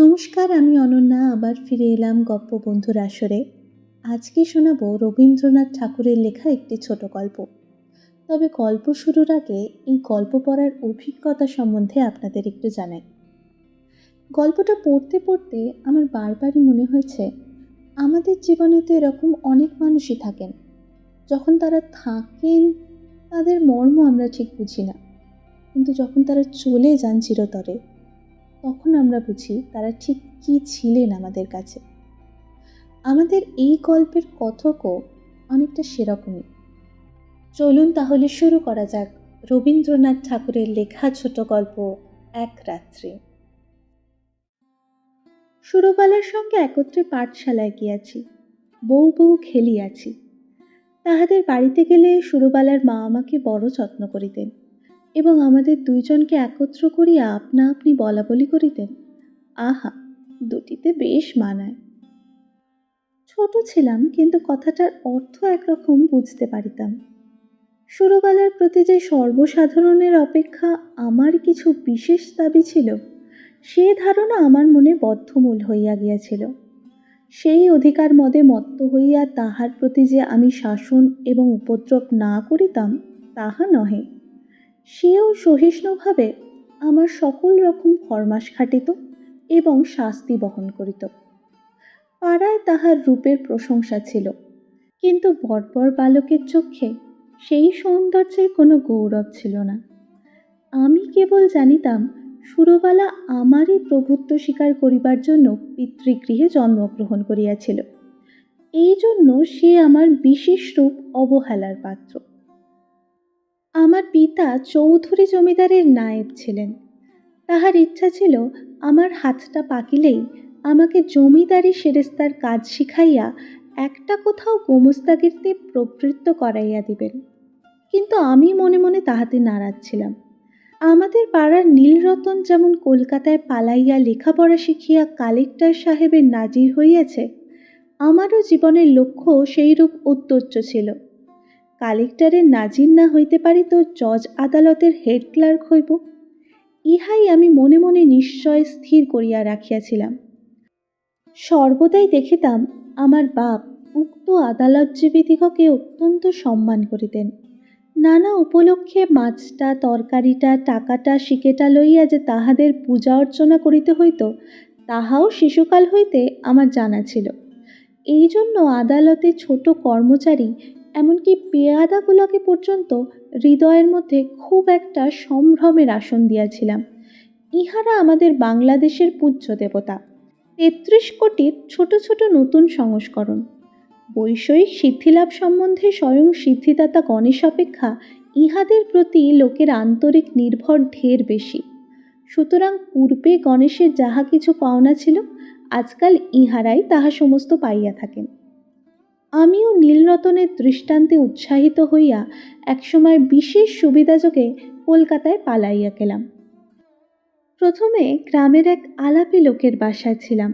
নমস্কার, আমি অনন্যা, আবার ফিরে এলাম গপ্প বন্ধুর আসরে। আজকে শোনাব রবীন্দ্রনাথ ঠাকুরের লেখা একটি ছোট গল্প। তবে গল্প শুরুর আগে এই গল্প পড়ার অভিজ্ঞতা সম্বন্ধে আপনাদের একটু জানাই। গল্পটা পড়তে পড়তে আমার বারবারই মনে হয়েছে, আমাদের জীবনে তো এরকম অনেক মানুষই থাকেন। যখন তারা থাকেন, তাদের মর্ম আমরা ঠিক বুঝি না। কিন্তু যখন তারা চলে যান চিরতরে তখন আমরা বুঝি তারা ঠিক কী ছিলেন আমাদের কাছে। আমাদের এই গল্পের কথকও অনেকটা সেরকমই। চলুন তাহলে শুরু করা যাক রবীন্দ্রনাথ ঠাকুরের লেখা ছোট গল্প এক রাত্রি। সুরবালার সঙ্গে একত্রে পাঠশালায় গিয়াছি। বউ বউ খেলিয়াছি। তাহাদের বাড়িতে গেলে সুরবালার মা আমাকে বড় যত্ন করিতেন। এবং আমাদের দুইজনকে একত্র করিয়া আপনা আপনি বলা বলি করিতেন। আহা, দুটিতে বেশ মানায়। ছোট ছিলাম, কিন্তু কথাটার অর্থ একরকম বুঝতে পারিতাম। সুরবালার প্রতি যে সর্বসাধারণের অপেক্ষা আমার কিছু বিশেষ দাবি ছিল, সে ধারণা আমার মনে বদ্ধমূল হইয়া গিয়াছিল। সেই অধিকার মদে মত্ত হইয়া তাহার প্রতি যে আমি শাসন এবং উপদ্রব না করিতাম, তাহা নহে। সেও সহিষ্ণুভাবে আমার সকল রকম ফরমাস খাটিত এবং শাস্তি বহন করিত। পাড়ায় তাহার রূপের প্রশংসা ছিল, কিন্তু বর্বর বালকের চোখে সেই সৌন্দর্যের কোনো গৌরব ছিল না। আমি কেবল জানিতাম, সুরবালা আমারই প্রভুত্ব স্বীকার করিবার জন্য পিতৃগৃহে জন্মগ্রহণ করিয়াছিল। এই জন্য সে আমার বিশেষ রূপ অবহেলার পাত্র। আমার পিতা চৌধুরী জমিদারের নায়েব ছিলেন। তাহার ইচ্ছা ছিল আমার হাতটা পাকিলেই আমাকে জমিদারি সেরেস্তার কাজ শিখাইয়া একটা কোথাও গোমস্তাগিরতে প্রবৃত্ত করাইয়া দিবেন। কিন্তু আমি মনে মনে তাহাতে নারাজ ছিলাম। আমাদের পাড়ার নীলরতন যেমন কলকাতায় পালাইয়া লেখাপড়া শিখিয়া কালেক্টর সাহেবের নাজির হইয়াছে, আমারও জীবনের লক্ষ্য সেইরূপ উত্তোচ্চ ছিল। কালেক্টরের নাজির না হইতে পারি তো জজ আদালতের হেড ক্লার্ক হইব। ইহাই আমি মনে মনে নিশ্চয় স্থির করিয়া রাখিয়াছিলাম। সর্বদাই দেখিতাম আমার বাপ উক্ত আদালত আদালতজীবীদিগকে অত্যন্ত সম্মান করিতেন। নানা উপলক্ষে মাছটা, তরকারিটা, টাকাটা, শিকেটা লইয়া যে তাহাদের পূজা অর্চনা করিতে হইত, তাহাও শিশুকাল হইতে আমার জানা ছিল। এই জন্য আদালতে ছোট কর্মচারী এমনকি পেয়াদাগুলোকে পর্যন্ত হৃদয়ের মধ্যে খুব একটা সম্ভ্রমের আসন দিয়াছিলাম। ইহারা আমাদের বাংলাদেশের পূজ্য দেবতা। তেত্রিশ কোটির ছোট ছোট নতুন সংস্করণ। বৈষয়িক সিদ্ধিলাভ সম্বন্ধে স্বয়ং সিদ্ধিদাতা গণেশ অপেক্ষা ইহাদের প্রতি লোকের আন্তরিক নির্ভর ঢের বেশি। সুতরাং পূর্বে গণেশের যাহা কিছু পাওনা ছিল, আজকাল ইহারাই তাহা সমস্ত পাইয়া থাকেন। আমিও নীলরতনের দৃষ্টান্তে উৎসাহিত হইয়া একসময় বিশেষ সুবিধাযোগে কলকাতায় পালাইয়া গেলাম। প্রথমে গ্রামের এক আলাপি লোকের বাসায় ছিলাম।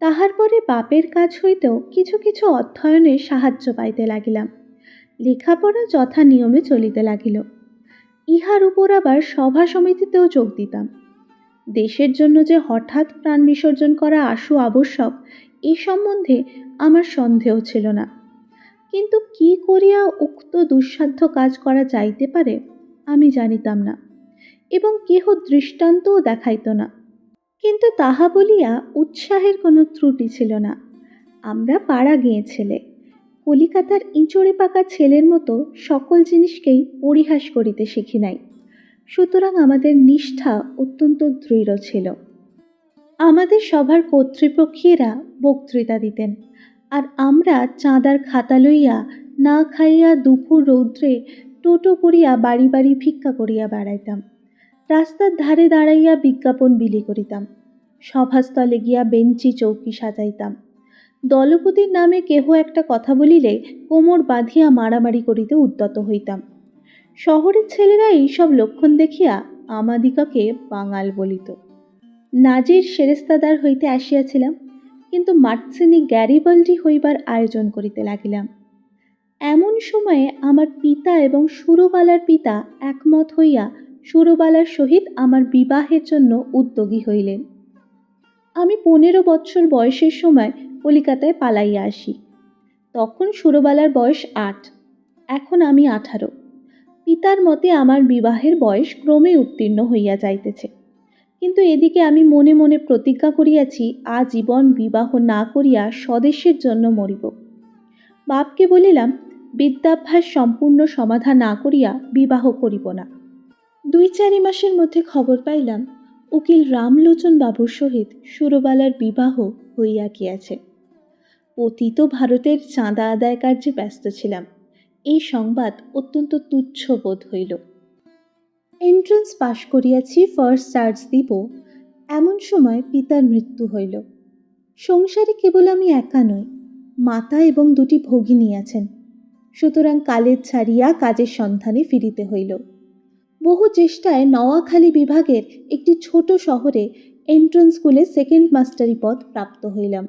তাহার পরে বাপের কাজ হইতেও কিছু কিছু অধ্যয়নে সাহায্য পাইতে লাগিলাম। লেখাপড়া যথা নিয়মে চলিতে লাগিল। ইহার উপর আবার সভা সমিতিতেও যোগ দিতাম। দেশের জন্য যে হঠাৎ প্রাণ বিসর্জন করা আশু আবশ্যক এ সম্বন্ধে আমার সন্দেহ ছিল না। কিন্তু কি করিয়া উক্ত দুঃসাধ্য কাজ করা যাইতে পারে, আমি জানিতাম না এবং কেহ দৃষ্টান্তও দেখাইত না। কিন্তু তাহা বলিয়া উৎসাহের কোনো ত্রুটি ছিল না। আমরা পাড়া গিয়ে ছেলে কলিকাতার ইঁচড়ে পাকা ছেলের মতো সকল জিনিসকেই পরিহাস করিতে শিখি নাই। সুতরাং আমাদের নিষ্ঠা অত্যন্ত দৃঢ় ছিল। আমাদের সভার কর্তৃপক্ষীরা বক্তৃতা দিতেন। আর আমরা চাঁদার খাতা লইয়া না খাইয়া দুপুর রৌদ্রে টোটো করিয়া বাড়ি বাড়ি ভিক্ষা করিয়া বেড়াইতাম। রাস্তার ধারে দাঁড়াইয়া বিজ্ঞাপন বিলি করিতাম। সভাস্থলে গিয়া বেঞ্চি চৌকি সাজাইতাম। দলপতির নামে কেহ একটা কথা বলিলে কোমর বাঁধিয়া মারামারি করিতে উদ্যত হইতাম। শহরের ছেলেরা এইসব লক্ষণ দেখিয়া আমাদিগকে বাঙাল বলিত। নাজির সেরেস্তাদার হইতে আসিয়াছিলাম, কিন্তু মার্সিনি গ্যারিবাল্ডি হইবার আয়োজন করিতে লাগিলাম। এমন সময়ে আমার পিতা এবং সুরবালার পিতা একমত হইয়া সুরবালার সহিত আমার বিবাহের জন্য উদ্যোগী হইলেন। আমি পনেরো বৎসর বয়সের সময় কলিকাতায় পালাইয়া আসি। তখন সুরবালার বয়স আট, এখন আমি আঠারো। পিতার মতে আমার বিবাহের বয়স ক্রমে উত্তীর্ণ হইয়া যাইতেছে। কিন্তু এদিকে আমি মনে মনে প্রতিজ্ঞা করিয়াছি, আজীবন বিবাহ না করিয়া স্বদেশের জন্য মরিব। বাপকে বলিলাম, বিদ্যাভ্যাস সম্পূর্ণ সমাধা না করিয়া বিবাহ করিব না। দুই চারি মাসের মধ্যে খবর পাইলাম, উকিল রামলোচন বাবুর সহিত সুরবালার বিবাহ হইয়া গিয়াছে। পতিত ভারতের চাঁদা আদায় কার্যে ব্যস্ত ছিলাম। এই সংবাদ অত্যন্ত তুচ্ছ বোধ হইল। এন্ট্রান্স পাশ করিয়াছি ফার্স্ট চার্জ দিব। এমন সময় পিতার মৃত্যু হইল। সংসারে কেবল আমি একা নই, মাতা এবং দুটি ভগিনী আছেন। সুতরাং কালের ছাড়িয়া কাজের সন্ধানে ফিরিতে হইল। বহু চেষ্টায় নওয়াখালী বিভাগের একটি ছোট শহরে এন্ট্রান্স স্কুলে সেকেন্ড মাস্টারি পদ প্রাপ্ত হইলাম।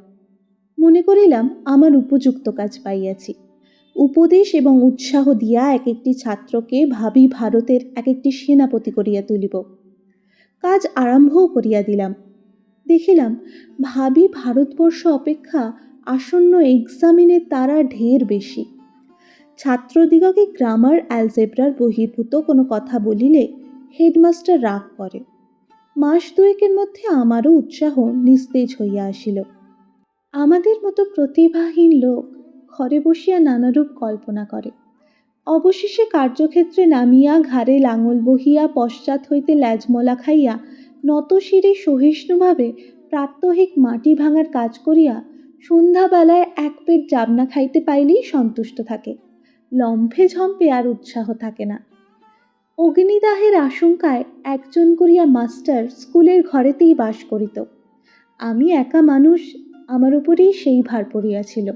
মনে করিলাম, আমার উপযুক্ত কাজ পাইয়াছি। উপদেশ এবং উৎসাহ দিয়া এক একটি ছাত্রকে ভাবি ভারতের এক একটি সেনাপতি করিয়া তুলিব। কাজ আরম্ভও করিয়া দিলাম। দেখিলাম ভাবি ভারতবর্ষ অপেক্ষা আসন্ন এক্সামিনে তারা ঢের বেশি। ছাত্রদিগকে গ্রামার অ্যালজেব্রার বহির্ভূত কোনো কথা বলিলে হেডমাস্টার রাগ করে। মাস দুয়েকের মধ্যে আমারও উৎসাহ নিস্তেজ হইয়া আসিল। আমাদের মতো প্রতিভাহীন লোক ঘরে বসিয়া নানারূপ কল্পনা করে। অবশেষে কার্যক্ষেত্রে নামিয়া ঘাড়ে লাঙল বহিয়া পশ্চাৎ হইতে ল্যাজমলা খাইয়া নত শিরে সহিষ্ণুভাবে প্রাত্যহিক মাটি ভাঙার কাজ করিয়া সন্ধ্যাবেলায় এক পেট জাবনা খাইতে পাইলেই সন্তুষ্ট থাকে। লম্ফে ঝম্পে আর উৎসাহ থাকে না। অগ্নিদাহের আশঙ্কায় একজন করিয়া মাস্টার স্কুলের ঘরেতেই বাস করিত। আমি একা মানুষ, আমার উপরেই সেই ভার পড়িয়াছিল।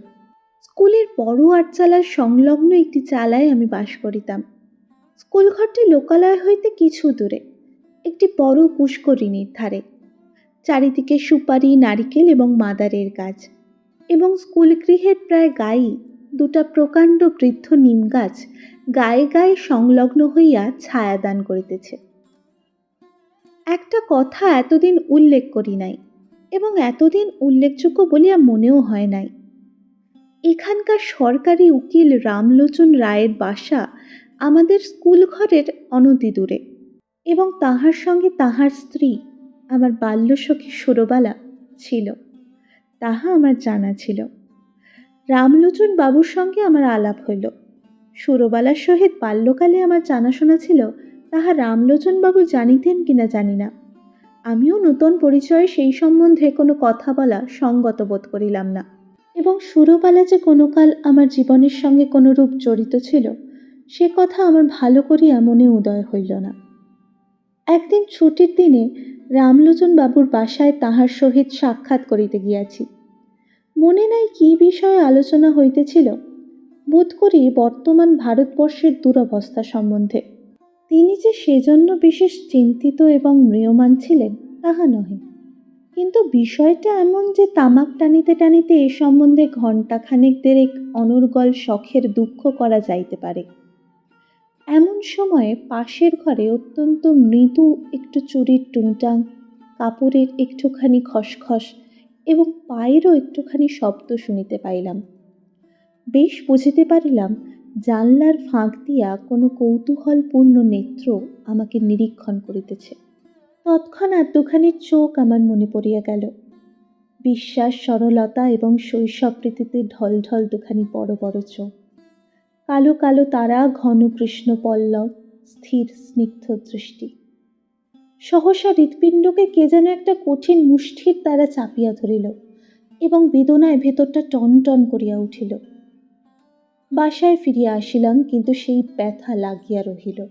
স্কুলের বড় আটচালার সংলগ্ন একটি চালায় আমি বাস করিতাম। স্কুল ঘরটি লোকালয় হইতে কিছু দূরে, একটি বড় পুষ্করিণীর ধারে। চারিদিকে সুপারি, নারিকেল এবং মাদারের গাছ এবং স্কুল গৃহের প্রায় গায়েই দুটা প্রকাণ্ড বৃদ্ধ নিম গাছ গায়ে গায়ে সংলগ্ন হইয়া ছায়াদান করিতেছে। একটা কথা এতদিন উল্লেখ করি নাই এবং এতদিন উল্লেখযোগ্য বলিয়া মনেও হয় নাই। এখানকার সরকারি উকিল রামলোচন রায়ের বাসা আমাদের স্কুল ঘরের অনতি দূরে এবং তাহার সঙ্গে তাহার স্ত্রী, আমার বাল্যসখী সুরবালা ছিল। তাহা আমার জানা ছিল। রামলোচন বাবুর সঙ্গে আমার আলাপ হইল। সুরবালার সহিত বাল্যকালে আমার জানাশোনা ছিল, তাহা রামলোচন বাবু জানিতেন কিনা জানি না। আমিও নূতন পরিচয়ে সেই সম্বন্ধে কোনো কথা বলা সঙ্গত বোধ করিলাম না। এবং সুরবালা যে কোনো কাল আমার জীবনের সঙ্গে কোনো রূপ জড়িত ছিল, সে কথা আমার ভালো করিয়া মনে উদয় হইল না। একদিন ছুটির দিনে রামলোচন বাবুর বাসায় তাহার সহিত সাক্ষাৎ করিতে গিয়াছি। মনে নাই কি বিষয়ে আলোচনা হইতেছিল, বোধ করি বর্তমান ভারতবর্ষের দুরবস্থা সম্বন্ধে। তিনি যে সেজন্য বিশেষ চিন্তিত এবং ম্রিয়মান ছিলেন, তাহা নহে। কিন্তু বিষয়টা এমন যে তামাক টানিতে টানিতে এ সম্বন্ধে ঘণ্টাখানেক দেরেক অনর্গল শখের দুঃখ করা যাইতে পারে। এমন সময়ে পাশের ঘরে অত্যন্ত মৃদু একটু চুরির টুংটাং কাপড়ের একটুখানি খসখস এবং পায়েরও একটুখানি শব্দ শুনিতে পাইলাম। বেশ বুঝিতে পারিলাম জানলার ফাঁক দিয়া কোনো কৌতূহলপূর্ণ নেত্র আমাকে নিরীক্ষণ করিতেছে। তৎক্ষণাৎ দুখানি চোখ আমার মনে পড়িয়া গেল। বিশ্বাস, সরলতা এবং শৈশব প্রীতিতে ঢল ঢল দুখানি বড় বড় চোখ। কালো কালো তারা, ঘন কৃষ্ণ পল্লব, স্থির স্নিগ্ধ দৃষ্টি। সহসা হৃৎপিণ্ডকে কে যেন একটা কঠিন মুষ্ঠির দ্বারা চাপিয়া ধরিল এবং বেদনায় ভেতরটা টন টন করিয়া উঠিল। বাসায় ফিরিয়া আসিলাম, কিন্তু সেই ব্যথা লাগিয়া রহিল।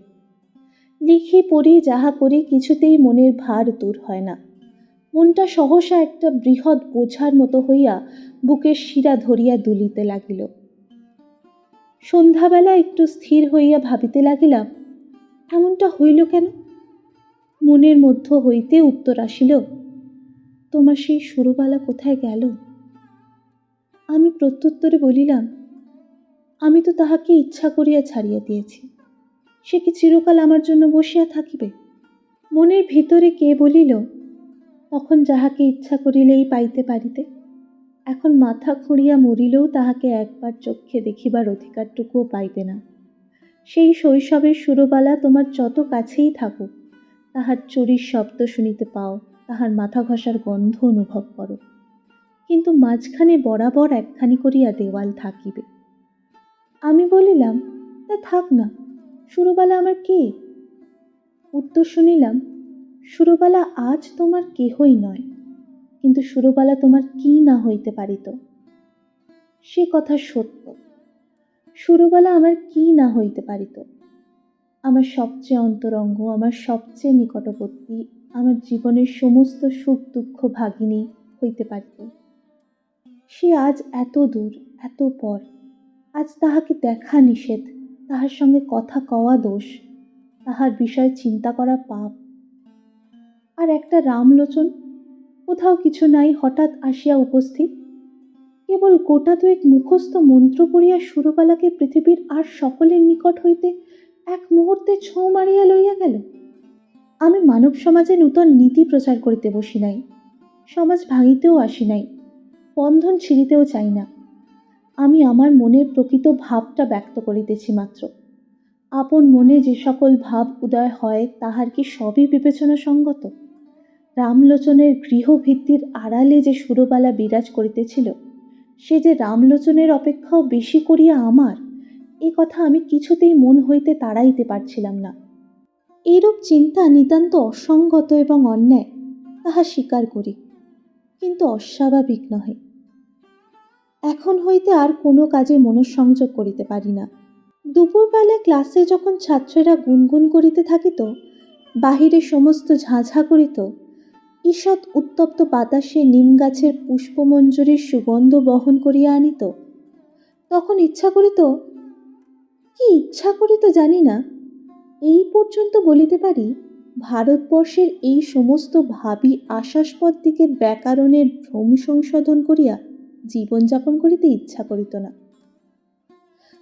লিখি পড়ি, যাহা করি কিছুতেই মনের ভার দূর হয় না। মনটা সহসা একটা বৃহৎ বোঝার মতো হইয়া বুকের শিরা ধরিয়া দুলিতে লাগিল। সন্ধ্যাবেলা একটু স্থির হইয়া ভাবিতে লাগিলাম, এমনটা হইল কেন? মনের মধ্য হইতে উত্তর আসিল, তোমার সেই সুরবালা কোথায় গেল? আমি প্রত্যুত্তরে বলিলাম, আমি তো তাহাকে ইচ্ছা করিয়া ছাড়িয়া দিয়েছি। সে কি চিরকাল আমার জন্য বসিয়া থাকিবে? মনের ভিতরে কে বলিল, তখন যাহাকে ইচ্ছা করিলেই পাইতে পারিতে। এখন মাথা খুঁড়িয়া মরিলেও তাহাকে একবার চক্ষে দেখিবার অধিকারটুকুও পাইবে না। সেই শৈশবের সুরবালা তোমার যত কাছেই থাকুক, তাহার চুরির শব্দ শুনিতে পাও, তাহার মাথা ঘষার গন্ধ অনুভব করো। কিন্তু মাঝখানে বরাবর একখানি করিয়া দেওয়াল থাকিবে। আমি বলিলাম, তা থাক না। সুরবালা আমার কে? উত্তর শুনিলাম, সুরবালা আজ তোমার কেহই নয়, কিন্তু সুরবালা তোমার কি না হইতে পারিত? সে কথা সত্য। সুরবালা আমার কি না হইতে পারিত? আমার সবচেয়ে অন্তরঙ্গ, আমার সবচেয়ে নিকটবর্তী, আমার জীবনের সমস্ত সুখ দুঃখ ভাগিনী হইতে পারিত। সে আজ এত দূর, এত পর, আজ তাহাকে দেখা নিষেধ তাহার সঙ্গে কথা কওয়া দোষ, তাহার বিষয় চিন্তা করা পাপ। আর একটা রামলোচন, কোথাও কিছু নাই, হঠাৎ আসিয়া উপস্থিত। কেবল গোটা দুয়েক মুখস্থ মন্ত্র পড়িয়া সুরবালাকে পৃথিবীর আর সকলের নিকট হইতে এক মুহূর্তে ছোঁ মারিয়া লইয়া গেল। আমি মানব সমাজে নূতন নীতি প্রচার করিতে বসি নাই, সমাজ ভাঙিতেও আসি নাই, বন্ধন ছিঁড়িতেও চাই না। আমি আমার মনের প্রকৃত ভাবটা ব্যক্ত করিতেছি মাত্র। আপন মনে যে সকল ভাব উদয় হয়, তাহার কি সবই বিবেচনা সঙ্গত রামলোচনের গৃহভিত্তির আড়ালে যে সুরবালা বিরাজ করিতেছিল, সে যে রামলোচনের অপেক্ষাও বেশি করিয়া আমার, এ কথা আমি কিছুতেই মন হইতে তাড়াইতে পারছিলাম না। এরূপ চিন্তা নিতান্ত অসঙ্গত এবং অন্যায়, তাহা স্বীকার করি, কিন্তু অস্বাভাবিক নহে। এখন হইতে আর কোনো কাজে মনঃসংযোগ করিতে পারি না। দুপুরবেলা ক্লাসে যখন ছাত্রেরা গুনগুন করিতে থাকিত, বাহিরে সমস্ত ঝাঁঝা করিত, ঈষৎ উত্তপ্ত বাতাসে নিম গাছের পুষ্পমঞ্জুরির সুগন্ধ বহন করিয়া আনিত, তখন ইচ্ছা করিত, কি ইচ্ছা করিত জানি না। এই পর্যন্ত বলিতে পারি, ভারতবর্ষের এই সমস্ত ভাবি আশাস্পদ দিকের ব্যাকরণের ভ্রম সংশোধন করিয়া জীবনযাপন করিতে ইচ্ছা করিত না।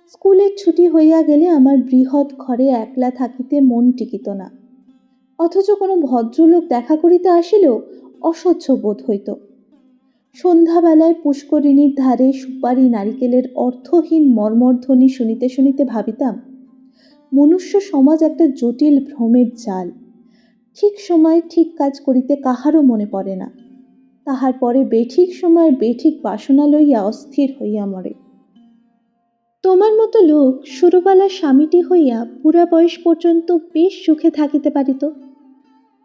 স্কুলের ছুটি হইয়া গেলে আমার বৃহৎ ঘরে একলা থাকিতে মন টিকিত না। অথচ কোনো ভদ্রলোক দেখা করিতে আসিলেও অসহ্য বোধ হইত। সন্ধ্যাবেলায় পুষ্করিণীর ধারে সুপারি নারিকেলের অর্থহীন মর্মর্ধ্বনি শুনিতে শুনিতে ভাবিতাম, মনুষ্য সমাজ একটা জটিল ভ্রমের জাল। ঠিক সময় ঠিক কাজ করিতে কাহারও মনে পড়ে না। তাহার পরে বেঠিক সময় বেঠিক বাসনা লইয়া অস্থির হইয়া মরে। তোমার মতো লোক সুরবালার স্বামীটি হইয়া পুরা বয়স পর্যন্ত বেশ সুখে থাকিতে পারিত।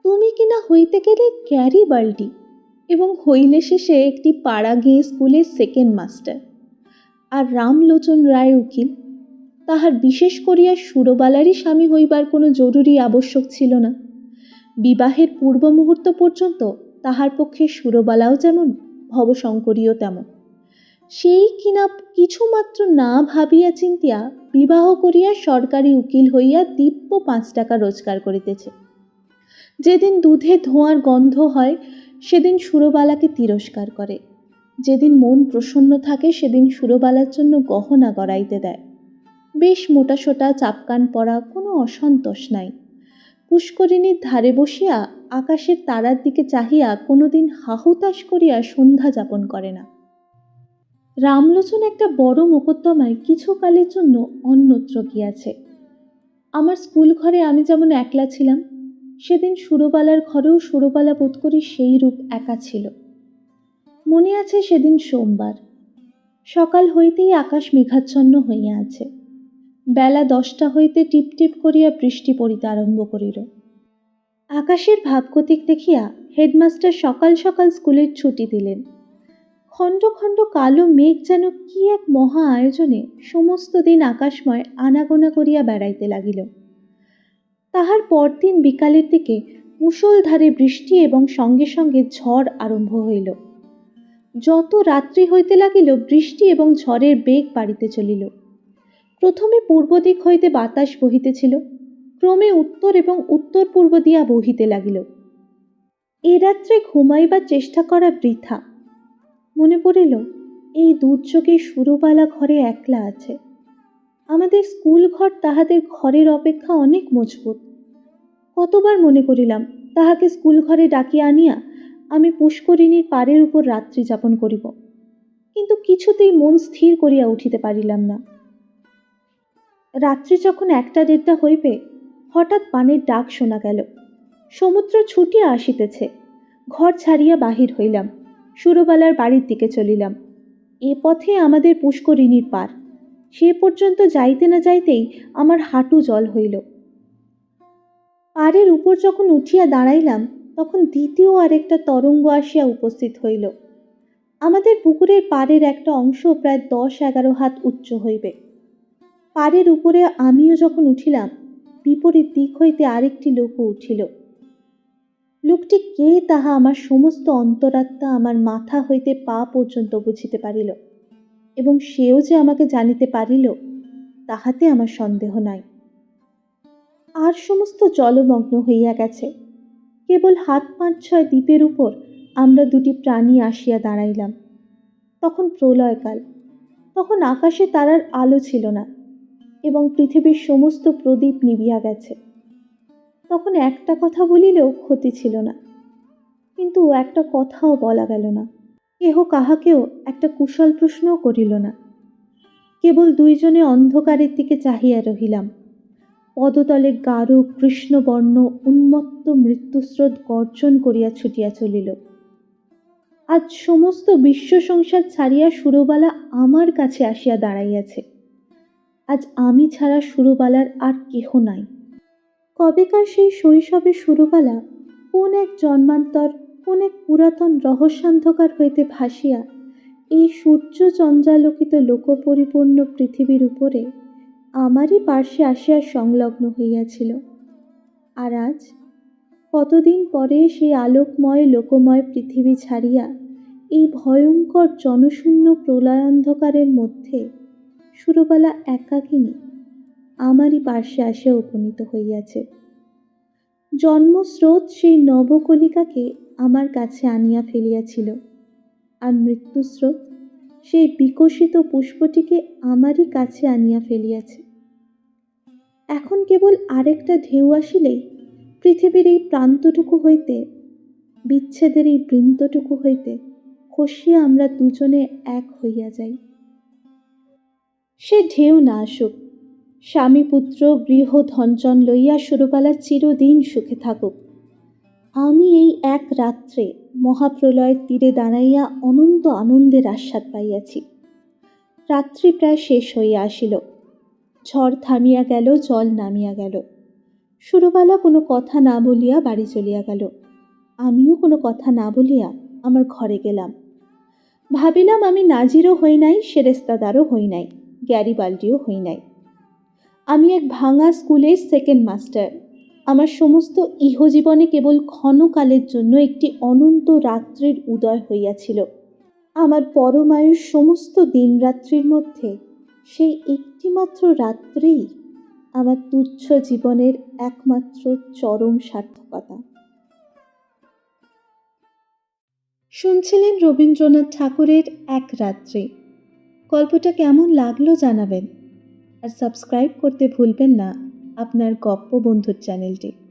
তুমি কিনা হইতে গেলে ক্যারি বাল্টি এবং হইলে শেষে একটি পাড়া গিয়ে স্কুলের সেকেন্ড মাস্টার। আর রামলোচন রায় উকিল, তাহার বিশেষ করিয়া সুরবালারই স্বামী হইবার কোনো জরুরি আবশ্যক ছিল না। বিবাহের পূর্ব মুহূর্ত পর্যন্ত তাহার পক্ষে সুরবালাও যেমন ভবশঙ্করীও তেমন। সেই কিনা কিছুমাত্র না ভাবিয়া চিন্তিয়া বিবাহ করিয়া সরকারি উকিল হইয়া দিব্য পাঁচ টাকা রোজগার করিতেছে। যেদিন দুধে ধোঁয়ার গন্ধ হয়, সেদিন সুরবালাকে তিরস্কার করে। যেদিন মন প্রসন্ন থাকে, সেদিন সুরবালার জন্য গহনা গড়াইতে দেয়। বেশ মোটাসোটা চাপকান পরা কোনো অসন্তোষ নাই। পুষ্করিণীর ধারে বসিয়া আকাশের তারার দিকে চাহিয়া কোনোদিন হাহুতাস করিয়া সন্ধ্যা যাপন করে না। রামলোচন একটা বড় মোকদ্দমায় কিছুকালের জন্য অন্যত্র গিয়াছে। আমার স্কুল ঘরে আমি যেমন একলা ছিলাম, সেদিন সুরবালার ঘরেও সুরবালা বোধ করি সেই রূপ একা ছিল। মনে আছে সেদিন সোমবার। সকাল হইতেই আকাশ মেঘাচ্ছন্ন হইয়া আছে। বেলা দশটা হইতে টিপ টিপ করিয়া বৃষ্টি পড়িতে আরম্ভ করিল। আকাশের ভাবগতিক দেখিয়া হেডমাস্টার সকাল সকাল স্কুলের ছুটি দিলেন। খণ্ড খণ্ড কালো মেঘ যেন কি এক মহা আয়োজনে সমস্ত দিন আকাশময় আনাগোনা করিয়া বেড়াইতে লাগিল। তাহার পরদিন বিকালের দিকে মুষলধারে বৃষ্টি এবং সঙ্গে সঙ্গে ঝড় আরম্ভ হইল। যত রাত্রি হইতে লাগিল, বৃষ্টি এবং ঝড়ের বেগ বাড়িতে চলিল। প্রথমে পূর্ব দিক হইতে বাতাস বহিতেছিল, ক্রমে উত্তর এবং উত্তর পূর্ব দিয়া বহিতে লাগিল। এ রাত্রে ঘুমাইবার চেষ্টা করা বৃথা। মনে পড়িল, এই দুর্যোগে সুরবালা ঘরে একলা আছে। আমাদের স্কুল ঘর তাহাদের ঘরের অপেক্ষা অনেক মজবুত। কতবার মনে করিলাম, তাহাকে স্কুল ঘরে ডাকিয়া আনিয়া আমি পুষ্করিণীর পাড়ের উপর রাত্রি যাপন করিব। কিন্তু কিছুতেই মন স্থির করিয়া উঠিতে পারিলাম না। রাত্রি যখন একটা দেড়টা হইবে, হঠাৎ পানের ডাক শোনা গেল। সমুদ্র ছুটিয়া আসিতেছে। ঘর ছাড়িয়া বাহির হইলাম। সুরবালার বাড়ির দিকে চলিলাম। এ পথে আমাদের পুষ্করিণীর পার। সে পর্যন্ত যাইতে না যাইতেই আমার হাঁটু জল হইল। পাড়ের উপর যখন উঠিয়া দাঁড়াইলাম, তখন দ্বিতীয় আরেকটা তরঙ্গ আসিয়া উপস্থিত হইল। আমাদের পুকুরের পাড়ের একটা অংশ প্রায় দশ এগারো হাত উচ্চ হইবে। পাড়ের উপরে আমিও যখন উঠিলাম, বিপরীত দিক হইতে আরেকটি লোকও উঠিল। লোকটি কে তাহা আমার সমস্ত অন্তরাত্মা আমার মাথা হইতে পা পর্যন্ত বুঝিতে পারিল এবং সেও যে আমাকে জানিতে পারিল, তাহাতে আমার সন্দেহ নাই। আর সমস্ত জলমগ্ন হইয়া গেছে। কেবল হাত পাঁচ ছয় দ্বীপের উপর আমরা দুটি প্রাণী আসিয়া দাঁড়াইলাম। তখন প্রলয়কাল, তখন আকাশে তারার আলো ছিল না। এবং পৃথিবীর সমস্ত প্রদীপ নিবিয়া গেছে। তখন একটা কথা বলিলেও ক্ষতি ছিল না। কিন্তু একটা কথাও বলা গেল না। কেহ কাহাকেও একটা কুশল প্রশ্নও করিল না। কেবল দুইজনে অন্ধকারের দিকে চাহিয়া রহিলাম। পদতলে গাঢ় কৃষ্ণবর্ণ উন্মত্ত মৃত্যুস্রোত গর্জন করিয়া ছুটিয়া চলিল। আজ সমস্ত বিশ্ব সংসার ছাড়িয়া সুরবালা আমার কাছে আসিয়া দাঁড়াইয়াছে। আজ আমি ছাড়া সুরবালার আর কেহ নাই। কবেকার সেই শৈশবে সুরবালা কোন এক জন্মান্তর, কোন এক পুরাতন রহস্যান্ধকার হইতে ভাসিয়া এই সূর্য চন্দ্রালোকিত লোকপরিপূর্ণ পৃথিবীর উপরে আমারই পার্শ্বে আসিয়া সংলগ্ন হইয়াছিল। আর আজ কতদিন পরে সেই আলোকময়, লোকময় পৃথিবী ছাড়িয়া এই ভয়ঙ্কর জনশূন্য প্রলয়ান্ধকারের মধ্যে সুরবালা একাকিনী আমারই পার্শ্বে আসিয়া উপনীত হইয়াছে। জন্মস্রোত সেই নবকলিকাকে আমার কাছে আনিয়া ফেলিয়াছিল আর মৃত্যুস্রোত সেই বিকশিত পুষ্পটিকে আমারই কাছে আনিয়া ফেলিয়াছে। এখন কেবল আরেকটা ঢেউ আসিলেই পৃথিবীর এই প্রান্তটুকু হইতে, বিচ্ছেদের এই বৃন্তটুকু হইতে খসিয়া আমরা দুজনে এক হইয়া যাই। সে ঢেউ না আসুক। স্বামী পুত্র গৃহ ধনজন লইয়া সুরবালা চিরদিন সুখে থাকুক। আমি এই এক রাত্রে মহাপ্রলয়ের তীরে দাঁড়াইয়া অনন্ত আনন্দের আস্বাদ পাইয়াছি। রাত্রি প্রায় শেষ হইয়া আসিল। ঝড় থামিয়া গেল, জল নামিয়া গেল। সুরবালা কোনো কথা না বলিয়া বাড়ি চলিয়া গেল। আমিও কোনো কথা না বলিয়া আমার ঘরে গেলাম। ভাবিলাম আমি নাজিরও হই নাই, সেরেস্তাদারও হই নাই। গ্যারিবাল্ডিও হই নাই। আমি এক ভাঙা স্কুলের সেকেন্ড মাস্টার আমার সমস্ত ইহজীবনে কেবল ক্ষণকালের জন্য একটি অনন্ত রাত্রির উদয় হইয়াছিল। আমার পরমায়ুর সমস্ত দিনরাত্রির মধ্যে সেই একটিমাত্র রাত্রেই আমার তুচ্ছ জীবনের একমাত্র চরম সার্থকতা। শুনছিলেন রবীন্দ্রনাথ ঠাকুরের এক রাত্রে। গল্পটা কেমন লাগল জানাবেন। আর সাবস্ক্রাইব করতে ভুলবেন না আপনার গপ্প বন্ধুর চ্যানেলটি।